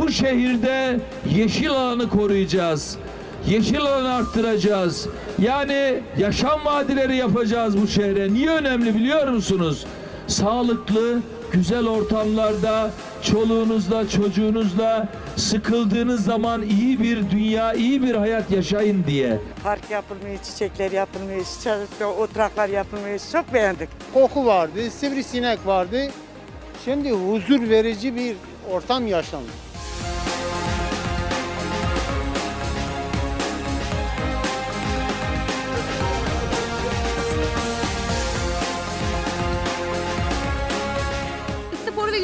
bu şehirde yeşil alanı koruyacağız. Yeşil alanı arttıracağız. Yani yaşam vadileri yapacağız bu şehre. Niye önemli biliyor musunuz? Sağlıklı, güzel ortamlarda çoluğunuzla, çocuğunuzla sıkıldığınız zaman iyi bir dünya, iyi bir hayat yaşayın diye. Park yapılmış, çiçekler yapılmış, çocuklar oturaklar yapılmış. Çok beğendik. koku vardı, sivrisinek vardı. Şimdi huzur verici bir ortam yaşandı.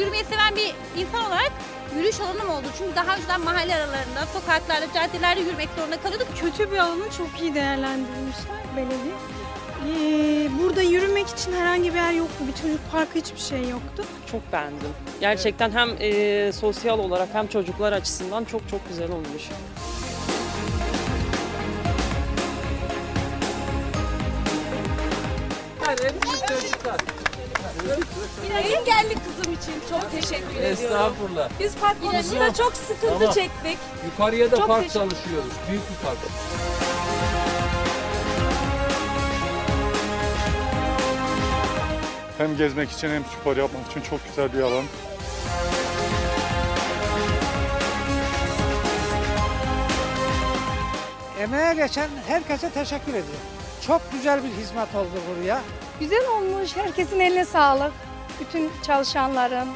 Yürümeyi seven bir insan olarak yürüyüş alanım oldu. Çünkü daha önceden mahalle aralarında, sokaklarda, caddelerde yürümek zorunda kalıyorduk. kötü bir alanı çok iyi değerlendirmişler belediye. Ee, burada yürümek için herhangi bir yer yoktu. Bir çocuk parkı hiçbir şey yoktu. Çok beğendim. Gerçekten hem e, sosyal olarak hem çocuklar açısından çok çok güzel olmuş. Engelli kızım için çok teşekkür ediyorum. Estağfurullah. Biz park konusunda çok sıkıntı çektik. Yukarıya da Çok park teşekkür- çalışıyoruz. Büyük bir park. Hem gezmek için hem spor yapmak için çok güzel bir alan. Emeğe geçen herkese teşekkür ediyorum. Çok güzel bir hizmet oldu buraya. Güzel olmuş. Herkesin eline sağlık. Bütün çalışanların.